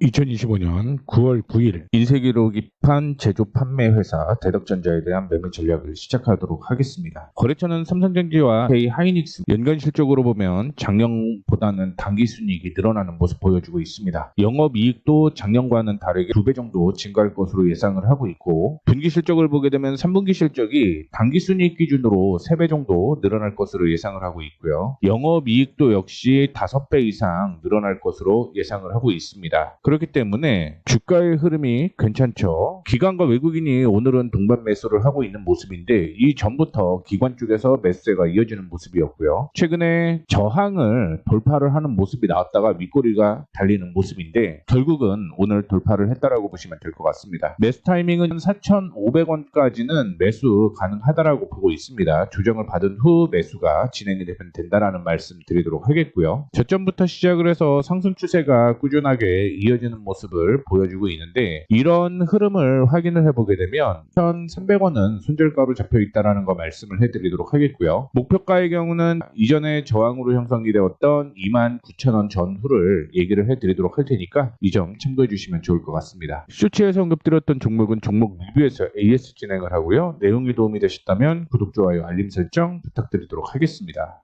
2025년 9월 9일 인쇄기록 입한 제조 판매 회사 대덕전자에 대한 매매 전략을 시작하도록 하겠습니다. 거래처는 삼성전지와 K 하이닉스 연간 실적으로 보면 작년보다는 단기 순이익이 늘어나는 모습 보여주고 있습니다. 영업 이익도 작년과는 다르게 두 배 정도 증가할 것으로 예상을 하고 있고 분기 실적을 보게 되면 3분기 실적이 단기 순이익 기준으로 3배 정도 늘어날 것으로 예상을 하고 있고요. 영업 이익도 역시 5배 이상 늘어날 것으로 예상을 하고 있습니다. 그렇기 때문에 주가의 흐름이 괜찮죠. 기관과 외국인이 오늘은 동반 매수를 하고 있는 모습인데 이 전부터 기관 쪽에서 매수가 이어지는 모습이었고요. 최근에 저항을 돌파를 하는 모습이 나왔다가 윗꼬리가 달리는 모습인데 결국은 오늘 돌파를 했다라고 보시면 될 것 같습니다. 매수 타이밍은 4,500원까지는 매수 가능하다라고 보고 있습니다. 조정을 받은 후 매수가 진행이 되면 된다라는 말씀 드리도록 하겠고요. 저점부터 시작을 해서 상승 추세가 꾸준하게 이어지는 모습을 보여주고 있는데 이런 흐름을 확인을 해보게 되면 1,300원은 손절가로 잡혀 있다라는 거 말씀을 해드리도록 하겠고요. 목표가의 경우는 이전에 저항으로 형성이 되었던 29,000원 전후를 얘기를 해드리도록 할 테니까 이 점 참고해 주시면 좋을 것 같습니다. 쇼츠에서 언급드렸던 종목은 종목 리뷰에서 AS 진행을 하고요. 내용이 도움이 되셨다면 구독, 좋아요, 알림 설정 부탁드리도록 하겠습니다.